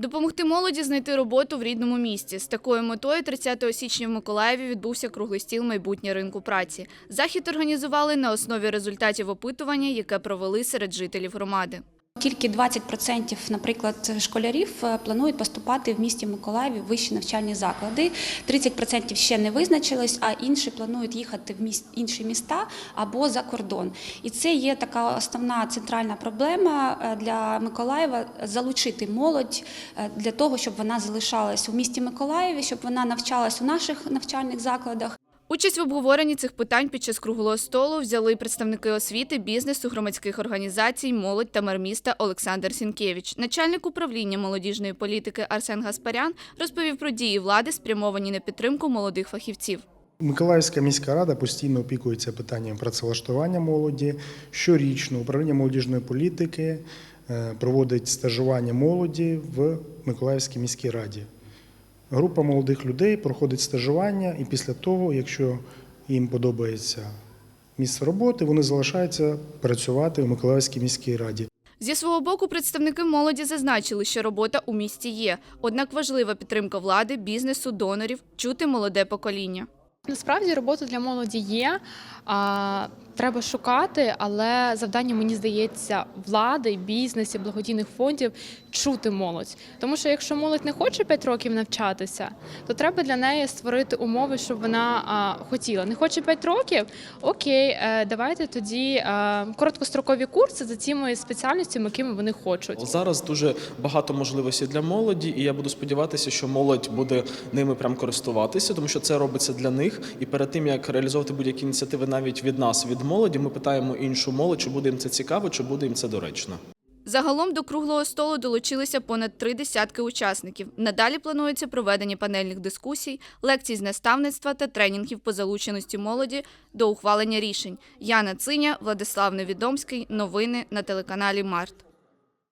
Допомогти молоді знайти роботу в рідному місті. З такою метою 30 січня в Миколаєві відбувся круглий стіл майбутнє ринку праці. Захід організували на основі результатів опитування, яке провели серед жителів громади. Тільки 20%, наприклад, школярів е, планують поступати в місті Миколаєві в вищі навчальні заклади. 30% ще не визначились, а інші планують їхати в міс- інші міста або за кордон. І це є така основна центральна проблема е, для Миколаєва залучити молодь е, для того, щоб вона залишалась у місті Миколаєві, щоб вона навчалась у наших навчальних закладах. Участь в обговоренні цих питань під час круглого столу взяли представники освіти, бізнесу, громадських організацій, молодь та мер міста Олександр Сінкевич. Начальник управління молодіжної політики Арсен Гаспарян розповів про дії влади, спрямовані на підтримку молодих фахівців. Миколаївська міська рада постійно опікується питанням працевлаштування молоді. Щорічно управління молодіжної політики е, проводить стажування молоді в Миколаївській міській раді. Група молодих людей проходить стажування, і після того, якщо їм подобається місце роботи, вони залишаються працювати в Миколаївській міській раді. Зі свого боку, представники молоді зазначили, що робота у місті є. Однак важлива підтримка влади, бізнесу, донорів, чути молоде покоління. Насправді робота для молоді є. А, треба шукати, але завдання, мені здається, влади, бізнесу, благодійних фондів чути молодь. Тому що якщо молодь не хоче 5 років навчатися, то треба для неї створити умови, щоб вона а, хотіла. Не хоче 5 років, окей, е, давайте тоді е, короткострокові курси за тими спеціальностями, якими вони хочуть. Зараз дуже багато можливостей для молоді, і я буду сподіватися, що молодь буде ними прям користуватися, тому що це робиться для них. І перед тим як реалізовувати будь-які ініціативи навіть від нас, від молоді, ми питаємо іншу молодь, чи буде їм це цікаво, чи буде їм це доречно. Загалом до круглого столу долучилися понад три десятки учасників. Надалі планується проведення панельних дискусій, лекцій з наставництва та тренінгів по залученості молоді до ухвалення рішень. Яна Циня, Владислав Невідомський. Новини на телеканалі Март.